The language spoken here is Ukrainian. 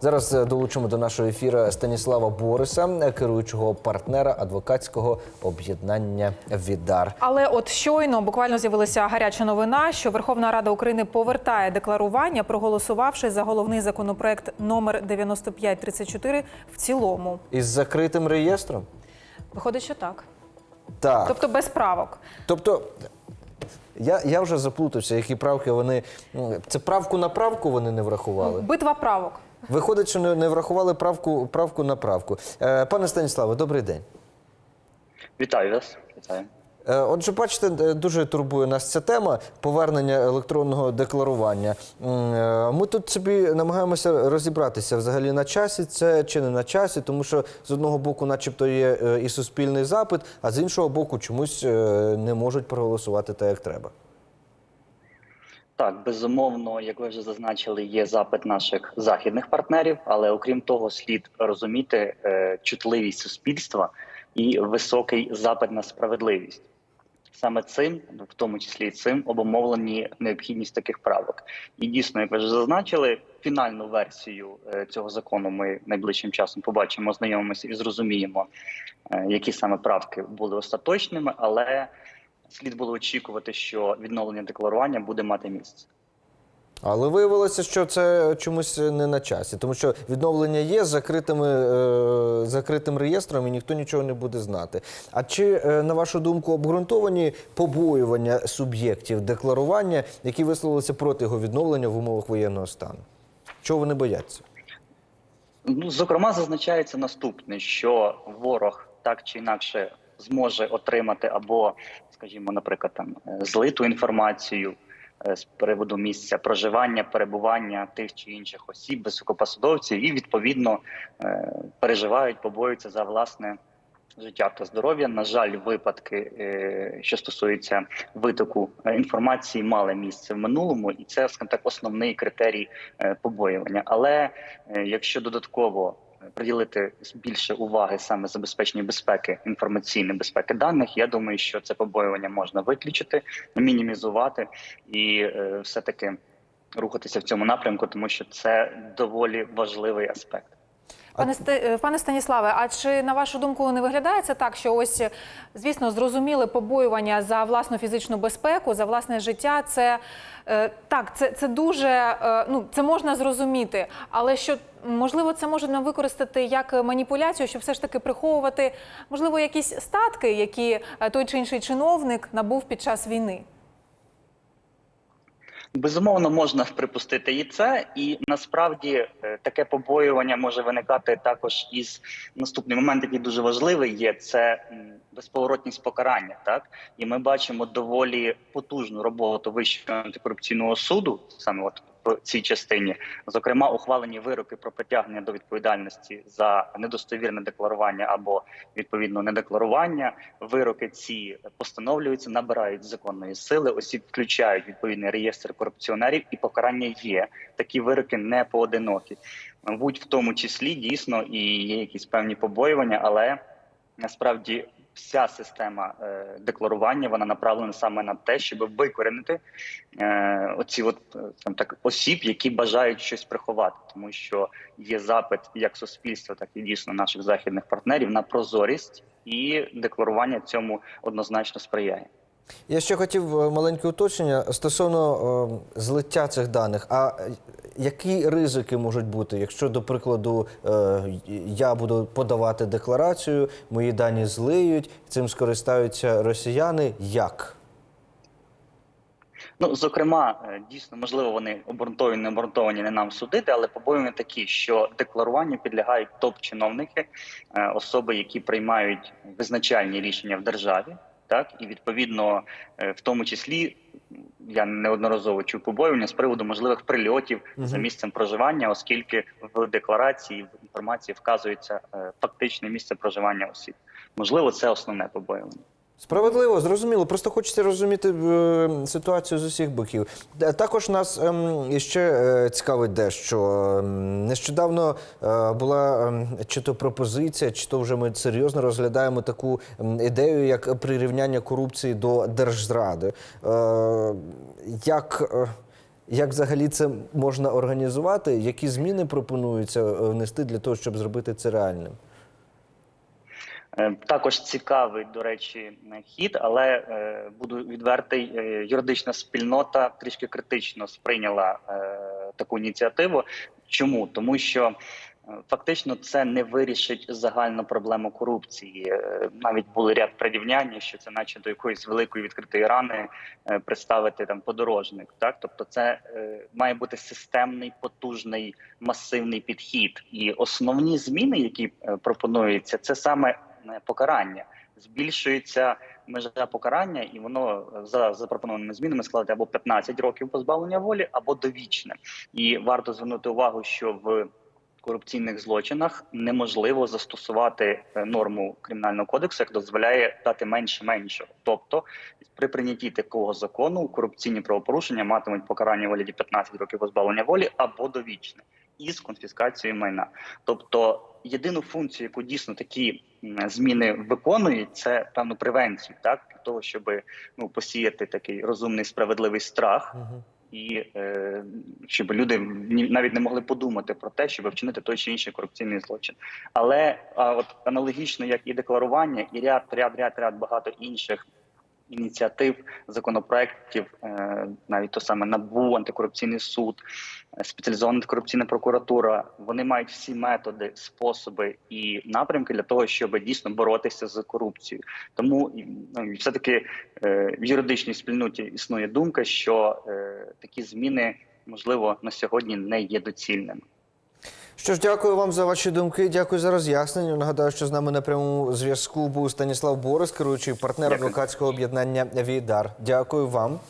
Зараз е, долучимо до нашого ефіру Станіслава Бориса, е, керуючого партнера адвокатського об'єднання Відар. Але от щойно буквально з'явилася гаряча новина, що Верховна Рада України повертає декларування, проголосувавши за головний законопроект номер 9534 в цілому. Із закритим реєстром. Виходить, що так. Так. Тобто без правок. Тобто. Я, я вже заплутався, які правки вони. Це правку на правку вони не врахували. Битва правок. Виходить, що не, врахували правку, правку на правку. Е, пане Станіславе, добрий день. Вітаю вас. Вітаю. Е, Отже, бачите, е, дуже турбує нас ця тема повернення електронного декларування. Ми тут собі намагаємося розібратися взагалі на часі це чи не на часі, тому що з одного боку, начебто, є і суспільний запит, а з іншого боку, чомусь не можуть проголосувати так, як треба. Так, безумовно, як ви вже зазначили, є запит наших західних партнерів, але окрім того, слід розуміти е, чутливість суспільства і високий запит на справедливість. Саме цим, в тому числі цим, обумовлені необхідність таких правок. І дійсно, як ви вже зазначили, фінальну версію е, цього закону ми найближчим часом побачимо, ознайомимося і зрозуміємо, е, які саме правки були остаточними, але слід було очікувати, що відновлення декларування буде мати місце. Але виявилося, що це чомусь не на часі, тому що відновлення є з закритими, е, закритим реєстром і ніхто нічого не буде знати. А чи, е, на вашу думку, обґрунтовані побоювання суб'єктів декларування, які висловилися проти його відновлення в умовах воєнного стану? Чого вони бояться? Ну, зокрема, зазначається наступне: що ворог так чи інакше зможе отримати або, скажімо, наприклад, там е, злиту інформацію е, з приводу місця проживання, перебування тих чи інших осіб, високопосадовців, і відповідно е, переживають, побоюються за власне. Життя та здоров'я. На жаль, випадки, що стосуються витоку інформації, мали місце в минулому, і це скажімо так основний критерій побоювання. Але якщо додатково приділити більше уваги саме забезпеченню безпеки інформаційної безпеки даних, я думаю, що це побоювання можна виключити, мінімізувати і е, все таки рухатися в цьому напрямку, тому що це доволі важливий аспект. Пане Сте- е, пане Станіславе, а чи на вашу думку не виглядає це так, що ось звісно зрозуміли побоювання за власну фізичну безпеку, за власне життя? Це е, так, це, це дуже е, ну це можна зрозуміти, але що можливо це можна використати як маніпуляцію, щоб все ж таки приховувати можливо якісь статки, які е, той чи інший чиновник набув під час війни. Безумовно, можна припустити і це, і насправді е, таке побоювання може виникати також із наступний момент, який дуже важливий є це безповоротність покарання. Так і ми бачимо доволі потужну роботу вищого антикорупційного суду, саме от в цій частині, зокрема, ухвалені вироки про притягнення до відповідальності за недостовірне декларування або відповідно недекларування. Вироки ці постановлюються, набирають законної сили. Осіб включають відповідний реєстр корупціонерів, і покарання є. Такі вироки не поодинокі. Мабуть, в тому числі дійсно і є якісь певні побоювання, але насправді. Вся система е, декларування вона направлена саме на те, щоб викоренити е, оці от е, там так осіб, які бажають щось приховати, тому що є запит як суспільства, так і дійсно наших західних партнерів на прозорість, і декларування цьому однозначно сприяє. Я ще хотів маленьке уточнення стосовно е, злиття цих даних. А які ризики можуть бути, якщо, до прикладу, е, я буду подавати декларацію, мої дані злиють, цим скористаються росіяни? Як? Ну, зокрема, е, дійсно, можливо, вони обґрунтовані, не обґрунтовані не нам судити, але побоювання такі, що декларуванню підлягають топ-чиновники, е, особи, які приймають визначальні рішення в державі, так і відповідно, в тому числі. Я неодноразово чув побоювання з приводу можливих прильотів за місцем проживання, оскільки в декларації в інформації вказується е, фактичне місце проживання осіб. Можливо, це основне побоювання. Справедливо, зрозуміло. Просто хочеться розуміти е, ситуацію з усіх боків. Е, Також нас ем, ще е, цікавить дещо. Ем, Нещодавно була ем, чи то пропозиція, чи то вже ми серйозно розглядаємо таку ідею, як прирівняння корупції до держзради. Як Як взагалі це можна організувати? Які зміни пропонуються внести для того, щоб зробити це реальним? Е, Також цікавий, до речі, хід, але е, буду відвертий. е, Юридична спільнота трішки критично сприйняла таку ініціативу. Чому? Тому що фактично це не вирішить загальну проблему корупції. Навіть були ряд порівняння, що це, наче до якоїсь великої відкритої рани, представити там подорожник. Так, тобто, це має бути системний, потужний, масивний підхід. І основні зміни, які пропонуються, це саме покарання. Збільшується межа покарання, і воно е, за запропонованими змінами складає або 15 років позбавлення волі, або довічне. І варто звернути увагу, що в корупційних злочинах неможливо застосувати е, норму кримінального кодексу, як дозволяє дати менше меншого. Тобто, при прийнятті такого закону корупційні правопорушення матимуть покарання вигляді 15 років позбавлення волі або довічне із конфіскацією майна. Тобто, єдину функцію, яку дійсно такі зміни виконують, це певну превенцію, так для того, щоб ну посіяти такий розумний справедливий страх Угу. і е, щоб люди навіть не могли подумати про те, щоб вчинити той чи інший корупційний злочин. Але а от аналогічно, як і декларування, і ряд ряд ряд ряд багато інших. Ініціатив законопроєктів, е, навіть то саме НАБУ, антикорупційний суд, е, спеціалізована антикорупційна прокуратура. Вони мають всі методи, способи і напрямки для того, щоб дійсно боротися з корупцією. Тому ну, все-таки е, в юридичній спільноті існує думка, що такі зміни можливо на сьогодні не є доцільними. Що ж, дякую вам за ваші думки. Дякую за роз'яснення. Нагадаю, що з нами на прямому зв'язку був Станіслав Борис, керуючий партнер адвокатського об'єднання Відар. Дякую вам.